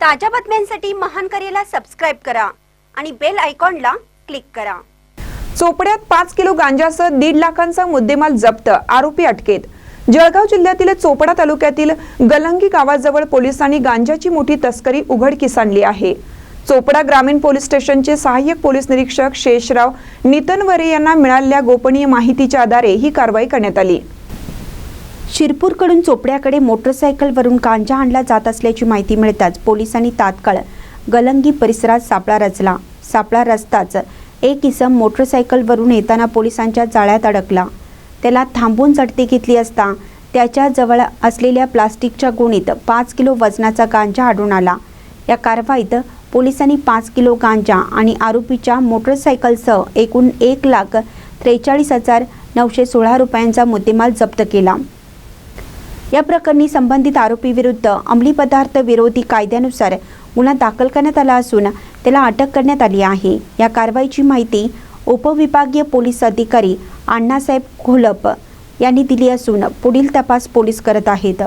ताज्या बातम्यांसाठी महान करेला सबस्क्राईब करा आणि बेल आयकॉनला क्लिक करा. चोपड्यात पाच किलो गांजासह दीड लाखांचा मुद्देमाल जप्त आरोपी अटकेत. जळगाव जिल्ह्यातील चोपडा तालुक्यातील गलंगी गावाजवळ पोलिसांनी गांजाची मोठी तस्करी उघडकीस आणली आहे. चोपडा ग्रामीण पोलीस स्टेशनचे सहाय्यक पोलीस निरीक्षक शेषराव नितनवरे यांना मिळालेल्या गोपनीय माहितीच्या आधारे ही कारवाई करण्यात आली. शिरपूरकडून चोपड्याकडे मोटरसायकलवरून गांजा आणला जात असल्याची माहिती मिळताच पोलिसांनी तात्काळ गलंगी परिसरात सापळा रचला. सापळा रचताच एक इसम मोटरसायकलवरून येताना पोलिसांच्या जाळ्यात अडकला. त्याला थांबून झटती घेतली असता त्याच्याजवळ असलेल्या प्लास्टिकच्या गुणीत पाच किलो वजनाचा गांजा आढळून आला. या कारवाईत पोलिसांनी पाच किलो गांजा आणि आरोपीच्या मोटरसायकलसह एकूण एक लाख त्रेचाळीस हजार नऊशे सोळा रुपयांचा मुद्देमाल जप्त केला. या प्रकरणी संबंधित आरोपीविरुद्ध अंमली पदार्थ विरोधी कायद्यानुसार गुन्हा दाखल करण्यात आला असून त्याला अटक करण्यात आली आहे. या कारवाईची माहिती उपविभागीय पोलीस अधिकारी अण्णासाहेब घोलप यांनी दिली असून पुढील तपास पोलीस करत आहेत.